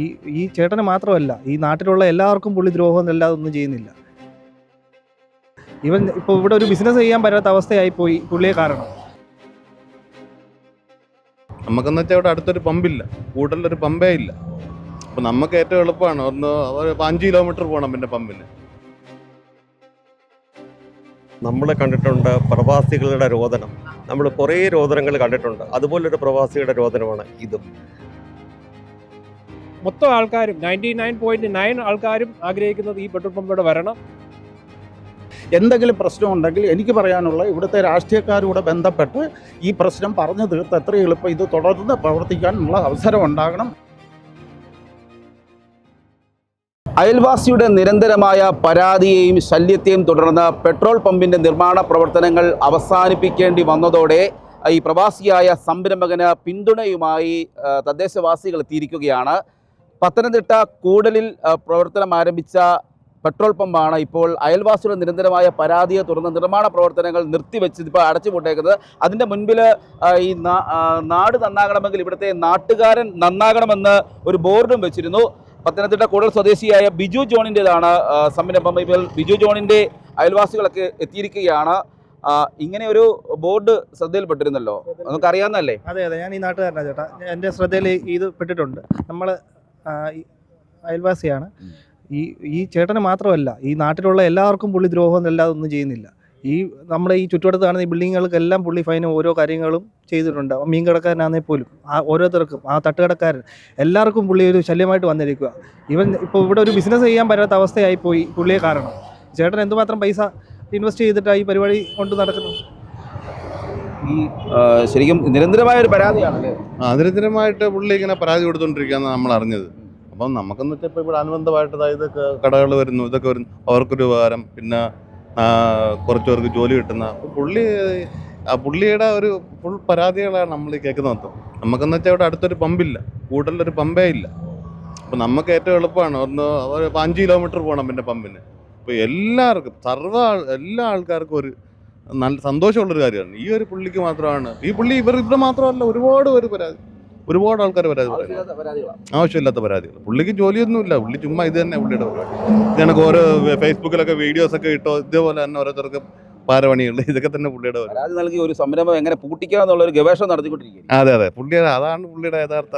ഈ ഈ ചേട്ടന് മാത്രമല്ല ഈ നാട്ടിലുള്ള എല്ലാവർക്കും പുള്ളി ദ്രോഹം അല്ലാതെ ഒന്നും ചെയ്യുന്നില്ല. ഇവൻ ഇപ്പോൾ ഇവിടെ ഒരു ബിസിനസ് ചെയ്യാൻ പറ്റാത്ത അവസ്ഥയായി പോയി പുള്ളിയെ കാരണം. നമുക്കെന്ന് വെച്ചാൽ ഇവിടെ അടുത്തൊരു പമ്പില്ല. കൂടുതലൊരു പമ്പേ ഇല്ല. അപ്പം നമുക്ക് ഏറ്റവും എളുപ്പമാണ് ഒന്ന് അഞ്ച് കിലോമീറ്റർ പോകണം പിന്നെ പമ്പിന് നമ്മൾ കണ്ടിട്ടുണ്ട് പ്രവാസികളുടെ രോദനം. നമ്മൾ കുറേ രോദനങ്ങൾ കണ്ടിട്ടുണ്ട്. അതുപോലൊരു പ്രവാസിയുടെ രോദനമാണ് ഇതും. മൊത്തം ആൾക്കാരും നയന്റി നയൻ പോയിന്റ് നയൻ ആൾക്കാരും ആഗ്രഹിക്കുന്നത് ഈ പെട്രോൾ പമ്പിലൂടെ വരണം. എന്തെങ്കിലും പ്രശ്നമുണ്ടെങ്കിൽ എനിക്ക് പറയാനുള്ള ഇവിടുത്തെ രാഷ്ട്രീയക്കാരോട് ബന്ധപ്പെട്ട് ഈ പ്രശ്നം പറഞ്ഞു തീർത്ത് എത്ര എളുപ്പം ഇത് തുടർന്ന് പ്രവർത്തിക്കാനുള്ള അവസരം ഉണ്ടാകണം. അയൽവാസിയുടെ നിരന്തരമായ പരാതിയെയും ശല്യത്തെയും തുടർന്ന് പെട്രോൾ പമ്പിന്റെ നിർമ്മാണ പ്രവർത്തനങ്ങൾ അവസാനിപ്പിക്കേണ്ടി വന്നതോടെ ഈ പ്രവാസിയായ സംരംഭകന് പിന്തുണയുമായി തദ്ദേശവാസികൾ എത്തിയിരിക്കുകയാണ്. പത്തനംതിട്ട കൂടലിൽ പ്രവർത്തനം ആരംഭിച്ച പെട്രോൾ പമ്പാണ് ഇപ്പോൾ അയൽവാസിയുടെ നിരന്തരമായ പരാതിയെ തുടർന്ന് നിർമ്മാണ പ്രവർത്തനങ്ങൾ നിർത്തിവെച്ച് ഇപ്പോൾ അടച്ചുപൂട്ടേക്കുന്നത്. അതിന്റെ മുൻപിൽ ഈ നാട് നന്നാകണമെങ്കിൽ ഇവിടുത്തെ നാട്ടുകാരൻ നന്നാകണമെന്ന് ഒരു ബോർഡും വെച്ചിരുന്നു. പത്തനംതിട്ട കൂടൽ സ്വദേശിയായ ബിജു ജോണിന്റെതാണ് സംരംഭം ഇപ്പോൾ ബിജു ജോണിന്റെ അയൽവാസികളൊക്കെ എത്തിയിരിക്കുകയാണ്. ഇങ്ങനെ ഒരു ബോർഡ് ശ്രദ്ധയിൽപ്പെട്ടിരുന്നല്ലോ? നമുക്ക് അറിയാവുന്നല്ലേ അതെ അതെ. ഞാൻ ഈ നാട്ടുകാരനാണ് ചേട്ടാ. എന്റെ ശ്രദ്ധയിൽ ഇത് പെട്ടിട്ടുണ്ട്. നമ്മൾ അയൽവാസിയാണ്. ഈ ഈ ചേട്ടന് മാത്രമല്ല ഈ നാട്ടിലുള്ള എല്ലാവർക്കും പുള്ളി ദ്രോഹം അല്ലാതെ ഒന്നും ചെയ്യുന്നില്ല. ഈ നമ്മുടെ ഈ ചുറ്റുവട്ടത്ത് കാണുന്ന ഈ ബിൽഡിങ്ങുകൾക്കെല്ലാം പുള്ളി ഫൈനും ഓരോ കാര്യങ്ങളും ചെയ്തിട്ടുണ്ട്. മീൻ കടക്കാരനാണെങ്കിൽ പോലും. ആ ഓരോരുത്തർക്കും ആ തട്ടുകടക്കാരൻ. എല്ലാവർക്കും പുള്ളി ഒരു ശല്യമായിട്ട് വന്നിരിക്കുക. ഇവൻ ഇപ്പോൾ ഇവിടെ ഒരു ബിസിനസ് ചെയ്യാൻ പറ്റാത്ത അവസ്ഥയായി പോയി പുള്ളിയെ കാരണം. ചേട്ടൻ എന്തുമാത്രം പൈസ ഇൻവെസ്റ്റ് ചെയ്തിട്ടാണ് ഈ പരിപാടി കൊണ്ട് നടക്കുന്നത്? ഈ ശരിക്കും നിരന്തരമായ ഒരു പരാതിയാണ് നിരന്തരമായിട്ട് പുള്ളി ഇങ്ങനെ പരാതി കൊടുത്തുകൊണ്ടിരിക്കുകയാണ് നമ്മൾ അറിഞ്ഞത്. അപ്പം നമുക്കെന്ന് വെച്ചാൽ ഇപ്പോൾ ഇവിടെ അനുബന്ധമായിട്ട് അതായത് കടകൾ വരുന്നു ഇതൊക്കെ വരുന്നു. അവർക്കൊരു ഉപകാരം പിന്നെ കുറച്ച് പേർക്ക് ജോലി കിട്ടുന്ന. പുള്ളി പുള്ളിയുടെ ഒരു ഫുൾ പരാതികളാണ് നമ്മൾ കേൾക്കുന്നത്. മൊത്തം നമുക്കെന്ന് വെച്ചാൽ ഇവിടെ അടുത്തൊരു പമ്പില്ല കൂടുതലൊരു പമ്പേ ഇല്ല. അപ്പം നമുക്ക് ഏറ്റവും എളുപ്പമാണ് ഒന്ന് അഞ്ച് കിലോമീറ്റർ പോകണം പിന്നെ പമ്പിന്. അപ്പോൾ എല്ലാവർക്കും സർവ എല്ലാ ആൾക്കാർക്കും ഒരു നല്ല സന്തോഷമുള്ളൊരു കാര്യമാണ്. ഈ ഒരു പുള്ളിക്ക് മാത്രമാണ്. ഈ പുള്ളി ഇവർ ഇവിടെ മാത്രമല്ല ഒരുപാട് പേര് പരാതി ഒരുപാട് ആൾക്കാർ പരാതി പറയുന്നത് ആവശ്യമില്ലാത്ത പരാതികൾ പുള്ളിക്ക് ജോലിയൊന്നുമില്ല. പുള്ളി ചുമ്മാ ഇത് തന്നെ പുള്ളിയുടെ പരിപാടി. ഇതാണ് ഓരോ ഫേസ്ബുക്കിലൊക്കെ വീഡിയോസ് ഒക്കെ ഇട്ടോ ഇതേപോലെ തന്നെ ഓരോരുത്തർക്ക് പാരപണികൾ ഇതൊക്കെ തന്നെ പുള്ളിയുടെ പരാതി നൽകി ഒരു സംരംഭം എങ്ങനെ പൂട്ടിക്കാം എന്നുള്ള ഒരു ഗവേഷണം നടത്തിക്കൊണ്ടിരിക്കുക അതെ അതെ. പുള്ളിയുടെ അതാണ് പുള്ളിയുടെ യഥാർത്ഥ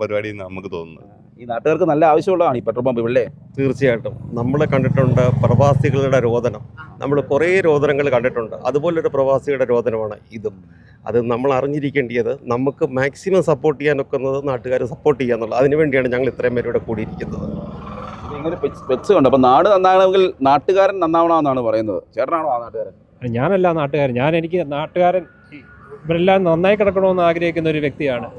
പരിപാടി നമുക്ക് തോന്നുന്നത്. ഈ നാട്ടുകാർക്ക് നല്ല ആവശ്യമുള്ളതാണ് ഈ പെട്രോൾ പമ്പ് ഇവിടെ. തീർച്ചയായിട്ടും. നമ്മൾ കണ്ടിട്ടുണ്ട് പ്രവാസികളുടെ രോദനം. നമ്മൾ കുറേ രോദനങ്ങൾ കണ്ടിട്ടുണ്ട്. അതുപോലൊരു പ്രവാസിയുടെ രോദനമാണ് ഇതും. അത് നമ്മൾ അറിഞ്ഞിരിക്കേണ്ടത് നമുക്ക് മാക്സിമം സപ്പോർട്ട് ചെയ്യാൻ ഒക്കുന്നത് നാട്ടുകാർ സപ്പോർട്ട് ചെയ്യുക എന്നുള്ളത്. അതിനുവേണ്ടിയാണ് ഞങ്ങൾ ഇത്രയും പേര് ഇവിടെ കൂടിയിരിക്കുന്നത് ഇങ്ങനെ അപ്പൊ നാട് നന്നാകണമെങ്കിൽ നാട്ടുകാരൻ നന്നാവണമെന്നാണ് പറയുന്നത്. ചേട്ടനാണോ ആ നാട്ടുകാരൻ? ഞാനല്ല നാട്ടുകാരൻ. ഞാൻ എനിക്ക് നാട്ടുകാരൻ ഇവരെല്ലാം നന്നായി കിടക്കണമെന്ന് ആഗ്രഹിക്കുന്ന ഒരു വ്യക്തിയാണ്.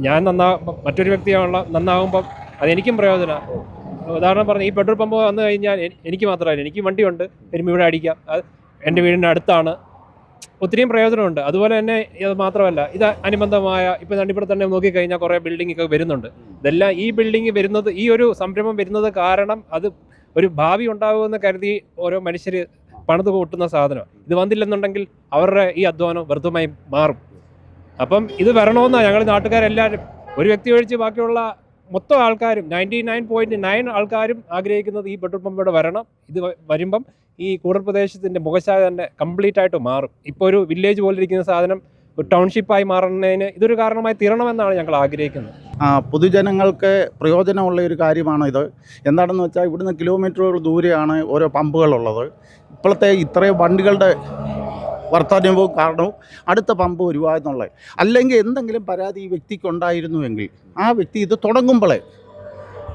ഞാൻ നന്നാ മറ്റൊരു വ്യക്തിയാണുള്ള നന്നാകുമ്പം അതെനിക്കും പ്രയോജനമാണ് ഉദാഹരണം പറഞ്ഞു ഈ പെട്രോൾ പമ്പ് വന്നു കഴിഞ്ഞാൽ എനിക്ക് മാത്രമല്ല എനിക്ക് വണ്ടിയുണ്ട്. ഇവിടെ അടിക്കാം. അത് എന്റെ വീടിന്റെ അടുത്താണ്. ഒത്തിരിയും പ്രയോജനമുണ്ട്. അതുപോലെ തന്നെ ഇത് മാത്രമല്ല ഇത് അനുബന്ധമായ ഇപ്പം ഇവിടെ തന്നെ നോക്കിക്കഴിഞ്ഞാൽ കുറേ ബിൽഡിംഗ് ഒക്കെ വരുന്നുണ്ട്. ഇതെല്ലാം ഈ ബിൽഡിംഗ് വരുന്നത് ഈ ഒരു സംരംഭം വരുന്നത് കാരണം അത് ഒരു ഭാവി ഉണ്ടാകുമെന്ന് കരുതി ഓരോ മനുഷ്യർ പണിത് കൂട്ടുന്ന സാധനം ഇത് വന്നില്ലെന്നുണ്ടെങ്കിൽ അവരുടെ ഈ അധ്വാനം വ്യർത്ഥമായി മാറും. അപ്പം ഇത് വരണമെന്നാണ് ഞങ്ങൾ നാട്ടുകാരെല്ലാവരും. ഒരു വ്യക്തി ഒഴിച്ച് ബാക്കിയുള്ള മൊത്തം ആൾക്കാരും നയന്റി നയൻ പോയിന്റ് നയൻ ആൾക്കാരും ആഗ്രഹിക്കുന്നത് ഈ പെട്രോൾ പമ്പ് ഇവിടെ വരണം. ഇത് വരുമ്പം ഈ കൂടൽ പ്രദേശത്തിന്റെ മുഖശാഖ തന്നെ കംപ്ലീറ്റ് ആയിട്ട് മാറും. ഇപ്പോൾ ഒരു വില്ലേജ് പോലെ ഇരിക്കുന്ന സാധനം ഒരു ടൗൺഷിപ്പായി മാറുന്നതിന് ഇതൊരു കാരണമായി തീരണമെന്നാണ് ഞങ്ങൾ ആഗ്രഹിക്കുന്നത്. പൊതുജനങ്ങൾക്ക് പ്രയോജനമുള്ള ഒരു കാര്യമാണ് ഇത്? എന്താണെന്ന് വെച്ചാൽ ഇവിടുന്ന് കിലോമീറ്ററുകൾ ദൂരെയാണ് ഓരോ പമ്പുകളുള്ളത്. ഇപ്പോഴത്തെ ഇത്രയും വണ്ടികളുടെ വർത്തമാനവും കാരണവും അടുത്ത പമ്പ് വരുക എന്നുള്ളത് അല്ലെങ്കിൽ എന്തെങ്കിലും പരാതി ഈ വ്യക്തിക്ക് ഉണ്ടായിരുന്നുവെങ്കിൽ ആ വ്യക്തി ഇത് തുടങ്ങുമ്പോഴേ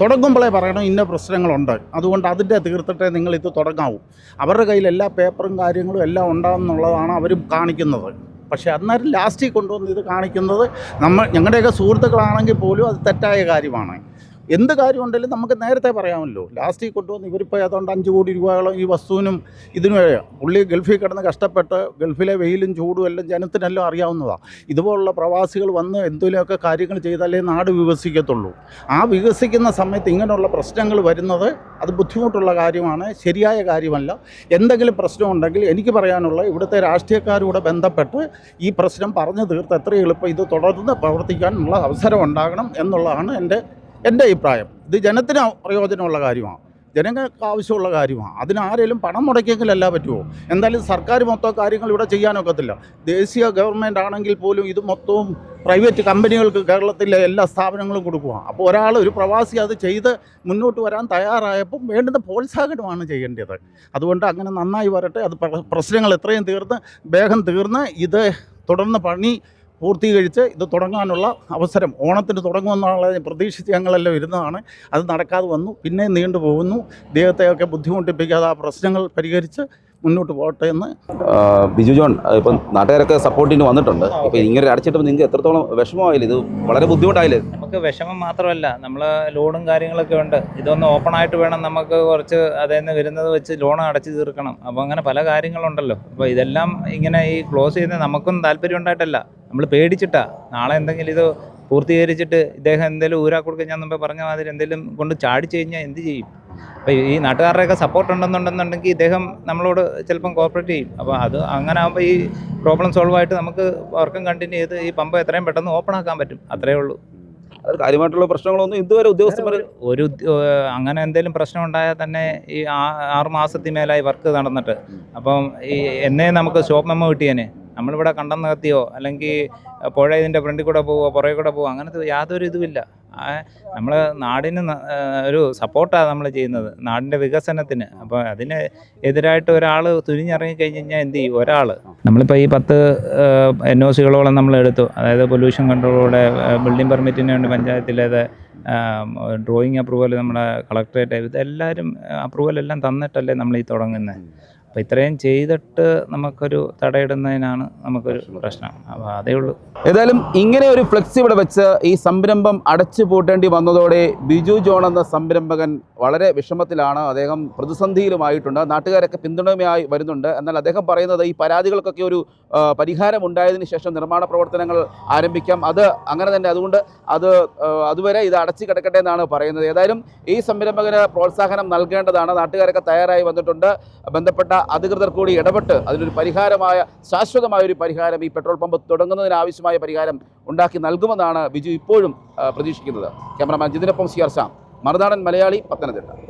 തുടങ്ങുമ്പോഴേ പറയണം ഇന്ന പ്രശ്നങ്ങളുണ്ട്. അതുകൊണ്ട് അതിന്റെ തീർത്തിട്ടേ നിങ്ങൾ ഇത് തുടങ്ങാവൂ. അവരുടെ കയ്യിൽ എല്ലാ പേപ്പറും കാര്യങ്ങളും എല്ലാം ഉണ്ടാകുന്നുള്ളതാണ് അവർ കാണിക്കുന്നത്. പക്ഷേ അന്നേരം ലാസ്റ്റിൽ കൊണ്ടുവന്ന് ഇത് കാണിക്കുന്നത് നമ്മൾ ഞങ്ങളുടെയൊക്കെ സുഹൃത്തുക്കളാണെങ്കിൽ പോലും അത് തെറ്റായ കാര്യമാണ്. എന്ത് കാര്യം ഉണ്ടെങ്കിലും നമുക്ക് നേരത്തെ പറയാമല്ലോ. ലാസ്റ്റിൽ കൊണ്ടുവന്ന് ഇവരിപ്പോൾ ഏതാണ്ട് അഞ്ച് കോടി രൂപയോളം ഈ വസ്തുവിനും ഇതിനും പുള്ളി ഗൾഫിൽ കിടന്ന് കഷ്ടപ്പെട്ട് ഗൾഫിലെ വെയിലും ചൂടും എല്ലാം ജനത്തിനെല്ലാം അറിയാവുന്നതാണ് ഇതുപോലുള്ള പ്രവാസികൾ വന്ന് എന്തെങ്കിലുമൊക്കെ കാര്യങ്ങൾ ചെയ്താലേ നാട് വികസിക്കത്തുള്ളൂ. ആ വികസിക്കുന്ന സമയത്ത് ഇങ്ങനെയുള്ള പ്രശ്നങ്ങൾ വരുന്നത് അത് ബുദ്ധിമുട്ടുള്ള കാര്യമാണ് ശരിയായ കാര്യമല്ല. എന്തെങ്കിലും പ്രശ്നമുണ്ടെങ്കിൽ എനിക്ക് പറയാനുള്ള ഇവിടുത്തെ രാഷ്ട്രീയക്കാരോട് ബന്ധപ്പെട്ട് ഈ പ്രശ്നം പറഞ്ഞു തീർത്ത് എത്ര എളുപ്പം ഇത് തുടർന്ന് പ്രവർത്തിക്കാനുള്ള അവസരം ഉണ്ടാകണം എന്നുള്ളതാണ് എന്റെ എന്റെ അഭിപ്രായം ഇത് ജനത്തിന് പ്രയോജനമുള്ള കാര്യമാണ്. ജനങ്ങൾക്ക് ആവശ്യമുള്ള കാര്യമാണ്. അതിനാരേലും പണം മുടക്കിയെങ്കിലല്ല പറ്റുമോ എന്തായാലും സർക്കാർ മൊത്തം കാര്യങ്ങൾ ഇവിടെ ചെയ്യാനൊക്കത്തില്ല. ദേശീയ ഗവൺമെന്റ് ആണെങ്കിൽ പോലും ഇത് മൊത്തവും പ്രൈവറ്റ് കമ്പനികൾക്ക് കേരളത്തിലെ എല്ലാ സ്ഥാപനങ്ങളും കൊടുക്കുക അപ്പോൾ ഒരാൾ ഒരു പ്രവാസി അത് ചെയ്ത് മുന്നോട്ട് വരാൻ തയ്യാറായപ്പം വേണ്ടുന്ന പ്രോത്സാഹനമാണ് ചെയ്യേണ്ടത്. അതുകൊണ്ട് അങ്ങനെ നന്നായി വരട്ടെ. അത് പ്രശ്നങ്ങൾ എത്രയും തീർന്ന് വേഗം തീർന്ന് ഇത് തുടർന്ന് പണി പൂർത്തീകരിച്ച് ഇത് തുടങ്ങാനുള്ള അവസരം ഓണത്തിന് തുടങ്ങുമെന്നുള്ള പ്രതീക്ഷിച്ച് ഞങ്ങളെല്ലാം ഇരുന്നതാണ്. അത് നടക്കാതെ വന്നു പിന്നെ നീണ്ടു പോകുന്നു. ഇദ്ദേഹത്തെയൊക്കെ ബുദ്ധിമുട്ടിപ്പിക്കാതെ ആ പ്രശ്നങ്ങൾ പരിഹരിച്ച് മുന്നോട്ട് പോകട്ടെ എന്ന്. ബിജു ജോൺ ഇപ്പം നാട്ടുകാരൊക്കെ സപ്പോർട്ടിന് വന്നിട്ടുണ്ട്. ഇപ്പം ഇങ്ങനെ അടച്ചിട്ട് നിങ്ങൾക്ക് എത്രത്തോളം വിഷമമായില്ല? ഇത് വളരെ ബുദ്ധിമുട്ടായില്ലേ? നമുക്ക് വിഷമം മാത്രമല്ല നമ്മൾ ലോണും കാര്യങ്ങളൊക്കെ ഉണ്ട്. ഇതൊന്ന് ഓപ്പൺ ആയിട്ട് വേണം നമുക്ക് കുറച്ച് അതിൽ നിന്ന് വരുന്നത് വെച്ച് ലോൺ അടച്ചു തീർക്കണം. അപ്പോൾ അങ്ങനെ പല കാര്യങ്ങളുണ്ടല്ലോ. അപ്പോൾ ഇതെല്ലാം ഇങ്ങനെ ഈ ക്ലോസ് ചെയ്യുന്നത് നമുക്കൊന്നും താല്പര്യം ഉണ്ടായിട്ടല്ല. നമ്മൾ പേടിച്ചിട്ടാ. നാളെ എന്തെങ്കിലും ഇത് പൂർത്തീകരിച്ചിട്ട് ഇദ്ദേഹം എന്തെങ്കിലും ഊരാ കൊടുക്കുക ഞാൻ മുമ്പേ പറഞ്ഞ മാതിരി എന്തെങ്കിലും കൊണ്ട് ചാടിച്ചു കഴിഞ്ഞാൽ എന്ത് ചെയ്യും? അപ്പോൾ ഈ നാട്ടുകാരുടെയൊക്കെ സപ്പോർട്ട് ഉണ്ടെന്നുണ്ടെന്നുണ്ടെങ്കിൽ ഇദ്ദേഹം നമ്മളോട് ചിലപ്പം കോപ്പറേറ്റ് ചെയ്യും. അപ്പോൾ അത് അങ്ങനെ ആകുമ്പോൾ ഈ പ്രോബ്ലം സോൾവ് ആയിട്ട് നമുക്ക് വർക്കും കണ്ടിന്യൂ ചെയ്ത് ഈ പമ്പ് എത്രയും പെട്ടെന്ന് ഓപ്പൺ ആക്കാൻ പറ്റും. അത്രയേ ഉള്ളൂ. കാര്യമായിട്ടുള്ള പ്രശ്നങ്ങളൊന്നും ഇതുവരെ ഉദ്യോഗസ്ഥന്മാർ ഒരു അങ്ങനെ എന്തെങ്കിലും പ്രശ്നം ഉണ്ടായാൽ തന്നെ ഈ ആറ് മാസത്തിൽ മേലായി വർക്ക് നടന്നിട്ട്. അപ്പം ഈ എന്നെ നമുക്ക് ഷോപ്പ് മെമ്മോ കിട്ടിയേനെ. നമ്മളിവിടെ കണ്ടം നികത്തിയോ അല്ലെങ്കിൽ പുഴ ഇതിന്റെ ഫ്രണ്ടിൽ കൂടെ പോവോ പുറകെ കൂടെ പോവോ അങ്ങനത്തെ യാതൊരു ഇതുമില്ല. നമ്മൾ നാടിന് ഒരു സപ്പോർട്ടാണ് നമ്മൾ ചെയ്യുന്നത് നാടിന്റെ വികസനത്തിന്. അപ്പോൾ അതിന് എതിരായിട്ട് ഒരാൾ തുനിഞ്ഞിറങ്ങി കഴിഞ്ഞ് കഴിഞ്ഞാൽ എന്ത് ചെയ്യും? ഒരാൾ നമ്മളിപ്പോൾ ഈ പത്ത് എൻ ഒ സികളോളം നമ്മൾ എടുത്തു. അതായത് പൊല്യൂഷൻ കൺട്രോളോടെ ബിൽഡിംഗ് പെർമിറ്റിന് വേണ്ടി പഞ്ചായത്തിലേത് ഡ്രോയിങ് അപ്രൂവൽ നമ്മുടെ കളക്ടറേറ്റ് ഇതെല്ലാവരും അപ്രൂവൽ എല്ലാം തന്നിട്ടല്ലേ നമ്മൾ ഈ തുടങ്ങുന്നത്. അപ്പോൾ ഇത്രയും ചെയ്തിട്ട് നമുക്കൊരു തടയിടുന്നതിനാണ് നമുക്കൊരു പ്രശ്നം. അപ്പോൾ അതേ ഉള്ളൂ. ഏതായാലും ഇങ്ങനെ ഒരു ഫ്ലെക്സ് ഇവിടെ വെച്ച് ഈ സംരംഭം അടച്ചു പൂട്ടേണ്ടി വന്നതോടെ ബിജു ജോൺ എന്ന സംരംഭകൻ വളരെ വിഷമത്തിലാണ്. അദ്ദേഹം പ്രതിസന്ധിയിലുമായിട്ടുണ്ട്. നാട്ടുകാരൊക്കെ പിന്തുണയുമായി വരുന്നുണ്ട്. എന്നാൽ അദ്ദേഹം പറയുന്നത് ഈ പരാതികൾക്കൊക്കെ ഒരു പരിഹാരം ഉണ്ടായതിനു ശേഷം നിർമ്മാണ പ്രവർത്തനങ്ങൾ ആരംഭിക്കാം. അത് അങ്ങനെ തന്നെ. അതുകൊണ്ട് അത് അതുവരെ ഇത് അടച്ചു കിടക്കട്ടെ എന്നാണ് പറയുന്നത്. ഏതായാലും ഈ സംരംഭകന് പ്രോത്സാഹനം നൽകേണ്ടതാണ്. നാട്ടുകാരൊക്കെ തയ്യാറായി വന്നിട്ടുണ്ട്. ബന്ധപ്പെട്ട അധികൃതർ കൂടി ഇടപെട്ട് അതിനൊരു പരിഹാരമായ ശാശ്വതമായ ഒരു പരിഹാരം ഈ പെട്രോൾ പമ്പ് തുടങ്ങുന്നതിന് ആവശ്യമായ പരിഹാരം ഉണ്ടാക്കി നൽകുമെന്നാണ് ബിജു ഇപ്പോഴും പ്രതീക്ഷിക്കുന്നത്. ക്യാമറമാൻ ജിതിനൊപ്പം സി ആർ ശ്യാം. മറുനാടൻ മലയാളി പത്തനംതിട്ട.